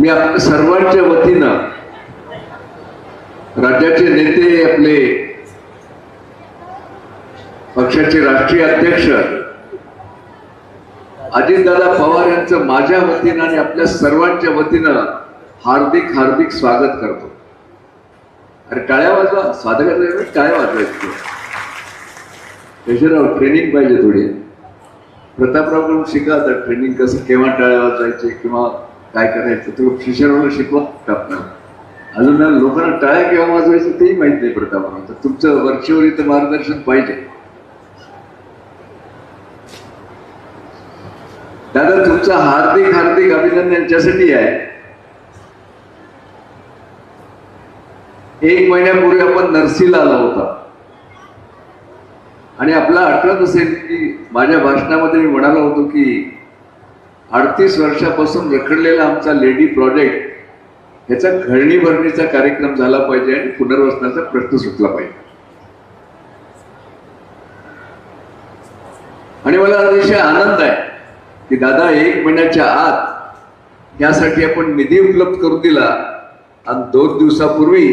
मी आपल्या सर्वांच्या वतीनं राज्याचे नेते आपले पक्षाचे राष्ट्रीय अध्यक्ष अजितदादा पवार यांचं माझ्या वतीनं आणि आपल्या सर्वांच्या वतीनं हार्दिक हार्दिक स्वागत करतो. अरे टाळ्या वाजवा. स्वागत टाळ्या वाजवायचं यशराव ट्रेनिंग पाहिजे थोडी. प्रतापरावकडून शिका तर ट्रेनिंग कसं केव्हा टाळ्या वाजवायचे किंवा काय करायचं? ते शिष्यरावला शिकवा. टाकणार अजून लोकांना टाळ्या केव्हा वाजवायचं तेही माहीत नाही प्रतापराव तर तुमचं वरचेवर इथं मार्गदर्शन पाहिजे. दादा तुमचं हार्दिक हार्दिक अभिनंदन यांच्यासाठी आहे. एक महिन्यापूर्वी आपण नर्सीला आला होता. आणि आपला आठवत असेल की माझ्या भाषणामध्ये मी म्हणालो होतो की अडतीस वर्षापासून रखडलेला आमचा लेडी प्रोजेक्ट ह्याचा घळणी भरणीचा कार्यक्रम झाला पाहिजे आणि पुनर्वसनाचा प्रश्न सुटला पाहिजे. आणि मला अतिशय आनंद आहे की दादा एक महिन्याच्या आत यासाठी आपण निधी उपलब्ध करून दिला आणि दोन दिवसापूर्वी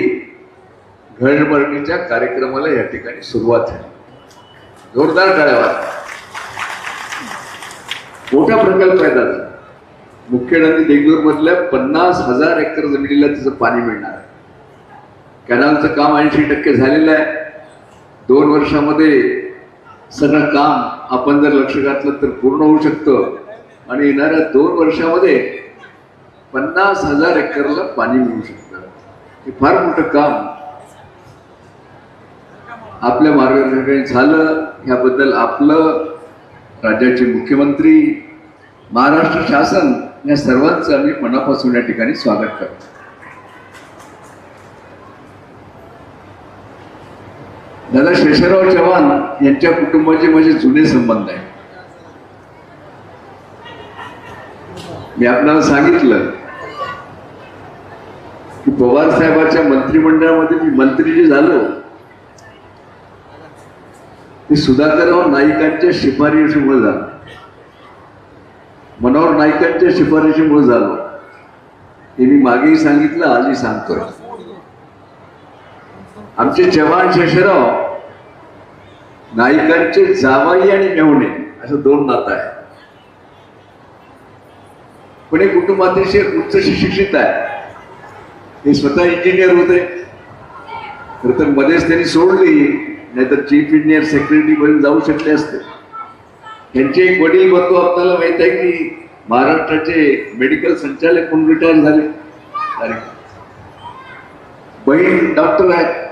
घळभरणीच्या कार्यक्रमाला या ठिकाणी सुरुवात झाली. जोरदार टाळ्या मोठा प्रकल्प आहे दादा मुख्य नदी देगलूर मधल्या पन्नास हजार एकर जमिनीला तिचं पाणी मिळणार आहे. कॅनलचं काम ऐंशी टक्के झालेलं आहे. दोन वर्षामध्ये सगळं काम आपण जर लक्ष घातलं तर पूर्ण होऊ शकतं. आणि येणाऱ्या दोन वर्षामध्ये पन्नास हजार एकरला पाणी मिळू शकतं. हे फार मोठं काम आपल्या मार्गदर्शकाने झालं. ह्याबद्दल आपलं राज्याचे मुख्यमंत्री महाराष्ट्र शासन या सर्वांचं आम्ही मनापासून या ठिकाणी स्वागत करतो. दादा शेषराव चव्हाण यांच्या कुटुंबाचे माझे जुने संबंध आहे मी आपल्याला सांगितलं की पवार साहेबाच्या मंत्रिमंडळामध्ये मी मंत्री जे झालो की सुधाकरराव नाईकांच्या शिफारशीमुळे झालं. मनोहर नाईकांच्या शिफारशीमुळे झालं. हे मी मागेही सांगितलं आजही सांगतोय. आमचे चव्हाण शेषराव नाईकांचे जावाई आणि मेवणे असं दोन नातं आहे. पण हे कुटुंब अतिशय उच्च शिक्षित आहे. हे स्वतः इंजिनियर होते. खर तर मध्येच त्यांनी सोडली. नाहीतर चीफ इंजिनियर सेक्रेटरी पर्यंत जाऊ शकले असते. त्यांचे एक वडील बंधू आपल्याला माहीत आहे की महाराष्ट्राचे मेडिकल संचालक म्हणून रिटायर झाले. अरे. बहीण डॉक्टर आहेत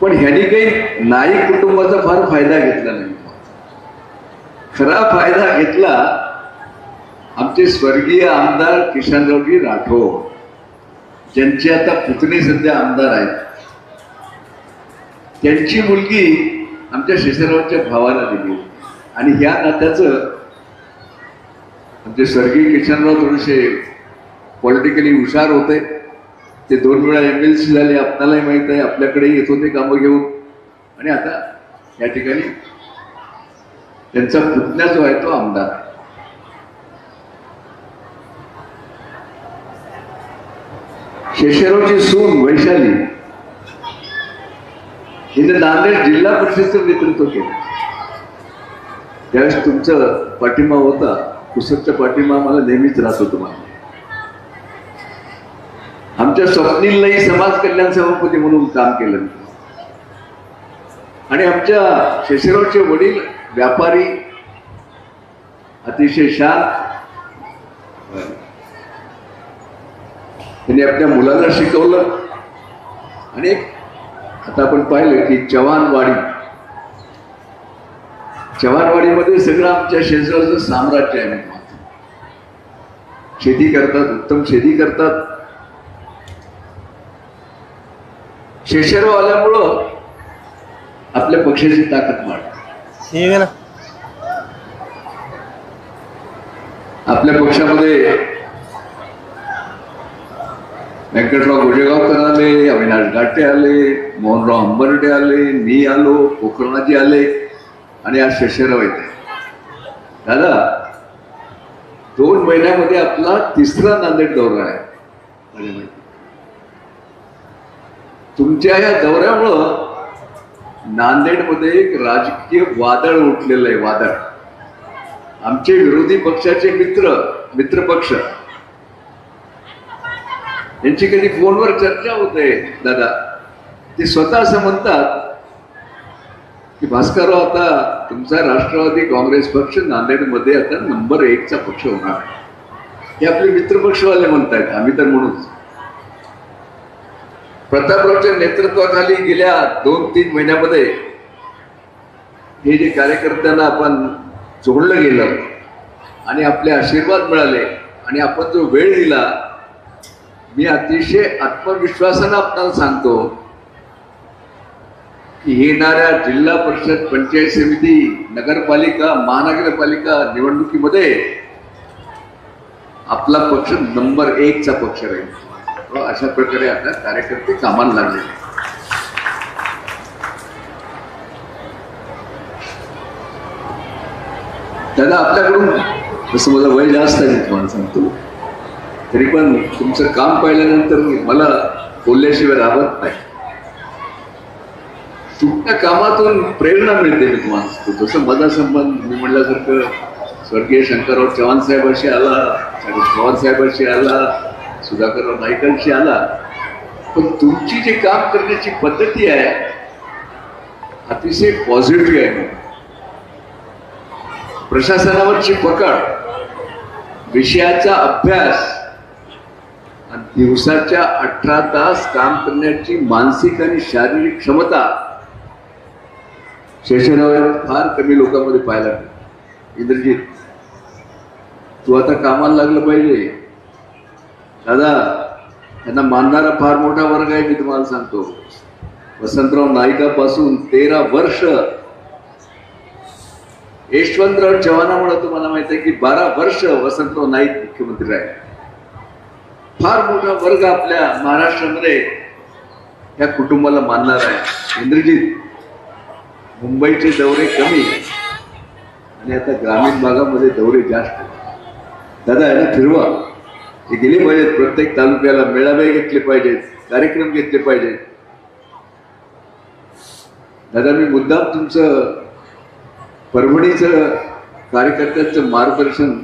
पण ह्यांनी काही नाईक कुटुंबाचा फार फायदा घेतला नाही. खरा फायदा घेतला आमचे स्वर्गीय आमदार किशनरावजी राठोड ज्यांचे आता पुतणे सध्या आमदार आहेत. त्यांची मुलगी आमच्या शेषरावांच्या भावाला दिली. आणि ह्या नात्याचं आमचे स्वर्गीय किशनराव थोडेसे पॉलिटिकली हुशार होते. ते दोन वेळा एम एल सी झाले आपल्यालाही माहीत आहे आपल्याकडे येत होते कामं घेऊन. आणि आता या ठिकाणी त्यांचा पुतण्या जो आहे तो आमदार. शेषरावची सून वैशाली हिने नांदेड जिल्हा परिषदेचं नेतृत्व केलं. त्यावेळेस तुमचं पाठिंबा होता पुस्तकचा पाठिंबा मला नेहमीच राहतो तुम्हाला आमच्या स्वप्नीललाही समाज कल्याण सभापती म्हणून काम केलं. आणि आमच्या शशिरावचे वडील व्यापारी अतिशय शांत. त्यांनी आपल्या मुलांना शिकवलं. आणि एक आता आपण पाहिलं की चव्हाणवाडी चव्हाणवाडीमध्ये सगळं आमच्या शेजारचं साम्राज्य आहे. शेती करतात उत्तम शेती करतात. शेषराव आल्यामुळं आपल्या पक्षाची ताकद वाढ ठीक आहे ना. आपल्या पक्षामध्ये व्यंकटराव गोजेगावकर आले अविनाश घाटे आले मोहनराव अंबर्डे आले मी आलो पोखरणाजी आले आणि आज शशेराव येते. दादा दोन महिन्यामध्ये आपला तिसरा नांदेड दौरा आहे. तुमच्या या दौऱ्यामुळं नांदेडमध्ये एक राजकीय वादळ उठलेलं आहे वादळ. आमचे विरोधी पक्षाचे मित्र मित्र पक्ष यांची कधी फोनवर चर्चा होते दादा? ते स्वतः असं म्हणतात की भास्करराव आता तुमचा राष्ट्रवादी काँग्रेस पक्ष नांदेडमध्ये आता नंबर एकचा पक्ष होणार हे आपले मित्रपक्षवाले म्हणतायत आम्ही तर म्हणूच प्रतापरावच्या नेतृत्वाखाली गेल्या दोन तीन महिन्यामध्ये हे जे कार्यकर्त्यांना आपण जोडलं गेलं आणि आपले आशीर्वाद मिळाले आणि आपण जो वेळ दिला मी अतिशय आत्मविश्वासानं आपल्याला सांगतो की येणाऱ्या जिल्हा परिषद पंचायत समिती नगरपालिका महानगरपालिका निवडणुकीमध्ये आपला पक्ष नंबर एकचा पक्ष राहील. अशा प्रकारे आता कार्यकर्ते कामाला लागले. दादा आपल्याकडून जसं माझं वय जास्त आहे तुम्हाला सांगतो. तरी पण तुमचं काम पाहिल्यानंतर मला बोलल्याशिवाय राहत नाही. तुमच्या कामातून प्रेरणा मिळते मी तुम्हाला सांगतो. जसं माझा संबंध मी म्हटल्यासारखं स्वर्गीय शंकरराव चव्हाण साहेबांशी आला शरद पवार साहेबांशी आला सुधाकरराव नाईकांशी आला. पण तुमची जी काम करण्याची पद्धती आहे अतिशय पॉझिटिव्ह आहे. प्रशासनावरची पकड विषयाचा अभ्यास दिवसाच्या अठरा तास काम करण्याची मानसिक आणि शारीरिक क्षमता शेषराव फार कमी लोकांमध्ये पाहायला इंद्रजीत तू आता कामाला लागलं पाहिजे. दादा त्यांना मानणारा फार मोठा वर्ग आहे मी तुम्हाला सांगतो. वसंतराव नाईकापासून तेरा वर्ष. यशवंतराव चव्हाणामुळे तुम्हाला माहीत आहे की बारा वर्ष वसंतराव नाईक मुख्यमंत्री राहिले. फार मोठा वर्ग आपल्या महाराष्ट्रामध्ये या कुटुंबाला मानणार आहे. इंद्रजीत मुंबईचे दौरे कमी आणि आता ग्रामीण भागामध्ये दौरे जास्त. दादा याला फिरवा. हे गेले पाहिजेत. प्रत्येक तालुक्याला मेळावे घेतले पाहिजेत. कार्यक्रम घेतले पाहिजेत. दादा मी मुद्दाम तुमचं परभणीचं कार्यकर्त्यांचं मार्गदर्शन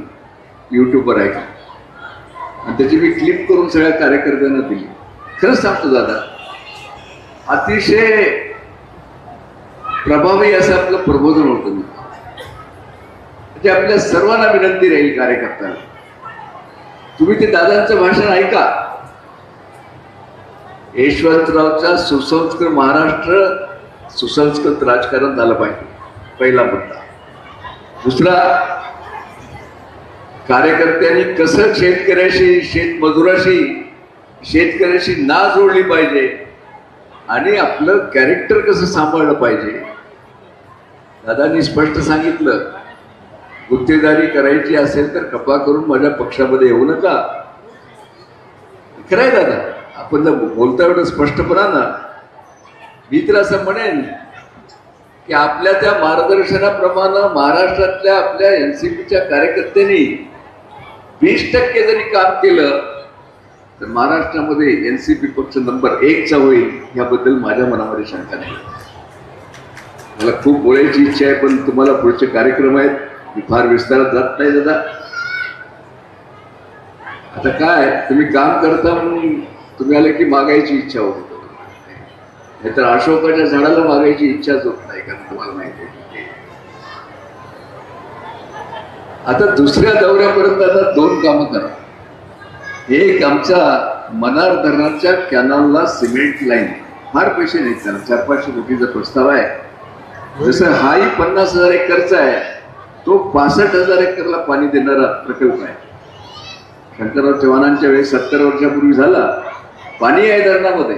युट्यूबवर आहे आणि त्याची मी क्लिप करून सगळ्या कार्यकर्त्यांना दिली. खरंच सांगतो दादा अतिशय प्रभावी असं आपलं प्रबोधन होतं मी. म्हणजे आपल्या सर्वांना विनंती राहील कार्यकर्त्याला तुम्ही ते दादांचं भाषण ऐका. यशवंतरावचा सुसंस्कृत महाराष्ट्र सुसंस्कृत राजकारण झालं पाहिजे पहिला मुद्दा. दुसरा कार्यकर्त्यांनी कसं शेतकऱ्याशी शेतमजुराशी शेतकऱ्याशी ना जोडली पाहिजे आणि आपलं कॅरेक्टर कसं सांभाळलं पाहिजे? दादांनी स्पष्ट सांगितलं गुत्तेदारी करायची असेल तर कपा करून माझ्या पक्षामध्ये येऊ नका. खरंय दादा आपण जर बोलता एवढं स्पष्टपणा ना मी तर असं म्हणेन की आपल्या त्या मार्गदर्शनाप्रमाणे महाराष्ट्रातल्या आपल्या एन सी पीच्या कार्यकर्त्यांनी वीस टक्के जरी काम केलं तर महाराष्ट्रामध्ये एन सी पी पक्ष नंबर एकचा होईल याबद्दल माझ्या मनामध्ये शंका नाही. मला खूप बोलायची इच्छा आहे पण तुम्हाला पुढचे कार्यक्रम आहेत मी फार विस्तारात जात नाही दादा. आता काय तुम्ही काम करता म्हणून तुम्ही आले की मागायची इच्छा होती नाही. तर अशोकाच्या झाडाला मागायची इच्छाच होत नाही कारण तुम्हाला माहिती आहे. आता दुसऱ्या दौऱ्यापर्यंत आता दोन कामं करा. एक आमच्या मनार धरणाच्या कॅनलला सिमेंट लाईन. फार पैसे नाही त्याला. चार पाचशे कोटीचा प्रस्ताव आहे. जसं हाही पन्नास हजार एकरचा आहे तो पासष्ट हजार एकरला पाणी देणारा प्रकल्प आहे. शंकरराव चव्हाणांच्या वेळेस सत्तर वर्षापूर्वी झाला. पाणी आहे धरणामध्ये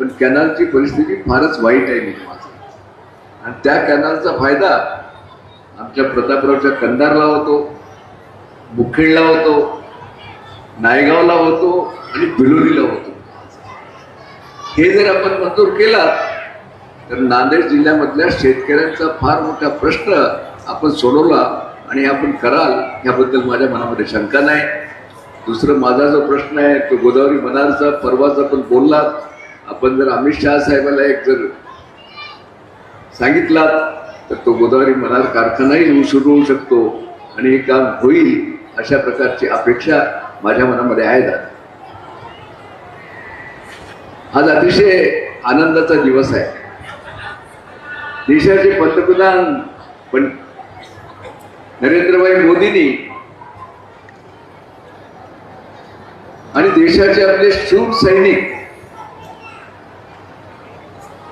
पण कॅनलची परिस्थिती फारच वाईट आहे मी तुम्हाला आणि त्या कॅनलचा फायदा आमच्या प्रतापरावच्या कंधारला होतो मुखेडला होतो नायगावला होतो आणि बिलोलीला होतो. हे जर आपण मंजूर केला तर नांदेड जिल्ह्यामधल्या शेतकऱ्यांचा फार मोठा प्रश्न आपण सोडवला आणि आपण कराल याबद्दल माझ्या मनामध्ये शंका नाही. दुसरं माझा जो प्रश्न आहे तो गोदावरी मनारचा परवाचा पण बोललात. आपण जर अमित शहा साहेबाला एक जर सांगितलात तर तो गोदावरी मनार कारखानाही सुरू होऊ शकतो आणि हे काम होईल अशा प्रकारची अपेक्षा माझ्या मनामध्ये आहे दादा. आज अतिशय आनंदाचा दिवस आहे. देशाचे पंतप्रधान पण नरेंद्रभाई मोदींनी आणि देशाचे आपले शूर सैनिक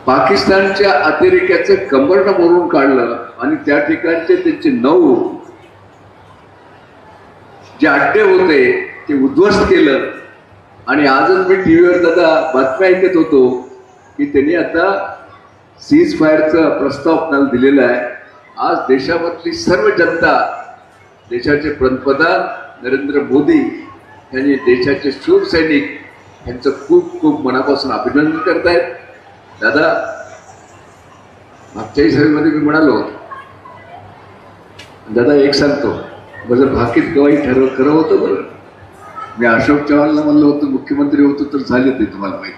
पाकिस्तानच्या अतिरेक्याचं कंबरनं मोडून काढलं आणि त्या ठिकाणचे त्यांचे नऊ जे अड्डे होते ते उद्ध्वस्त केलं. आणि आजच मी टीव्हीवर दादा बातम्या ऐकत होतो की त्यांनी आता सीज फायरचा प्रस्ताव आपल्याला दिलेला आहे. आज देशामधली सर्व जनता देशाचे पंतप्रधान नरेंद्र मोदी यांनी देशाचे शूर सैनिक यांचं खूप खूप मनापासून अभिनंदन करतायत. दादा मागच्याही सभेमध्ये मी म्हणालो दादा एक सांगतो माझं भाकीत गवाई ठरव खरं होतं बरं. मी अशोक चव्हाणला म्हणलं होतं मुख्यमंत्री होतो तर झाले ते तुम्हाला माहिती.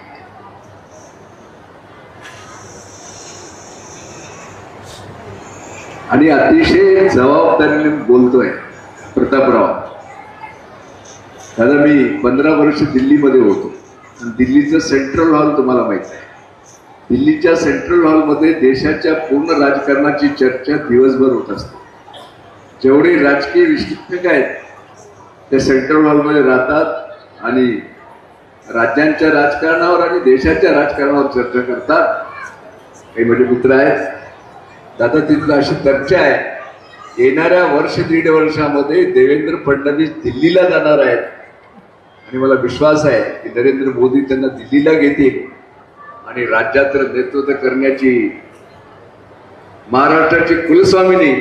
आणि अतिशय जबाबदारीने बोलतोय प्रतापराव. दादा मी पंधरा वर्ष दिल्लीमध्ये होतो. आणि दिल्लीचं सेंट्रल हॉल तुम्हाला माहीत आहे. दिल्लीच्या सेंट्रल हॉलमध्ये देशाच्या पूर्ण राजकारणाची चर्चा दिवसभर होत असते. जेवढे राजकीय विश्लेषक आहेत ते सेंट्रल हॉलमध्ये राहतात आणि राज्यांच्या राजकारणावर आणि देशाच्या राजकारणावर चर्चा करतात. काही म्हणजे माझे मित्र आहेत. दादा तिथलं अशी चर्चा आहे. येणाऱ्या वर्ष दीड वर्षामध्ये देवेंद्र फडणवीस दिल्लीला जाणार आहेत. आणि मला विश्वास आहे की नरेंद्र मोदी त्यांना दिल्लीला घेतील. आणि राज्याचं नेतृत्व करण्याची महाराष्ट्राची कुलस्वामिनी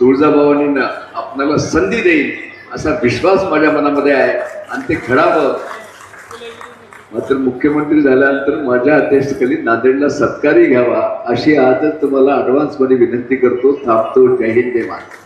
तुळजाभवानींना आपणाला संधी देईल असा विश्वास माझ्या मनामध्ये आहे. आणि ते घडावं. मात्र मुख्यमंत्री झाल्यानंतर माझ्या अध्यक्षतेखाली नांदेडला सत्कारही घ्यावा अशी आजच तुम्हाला ॲडव्हान्समध्ये विनंती करतो. थांबतो. जय हिंद जय महाराज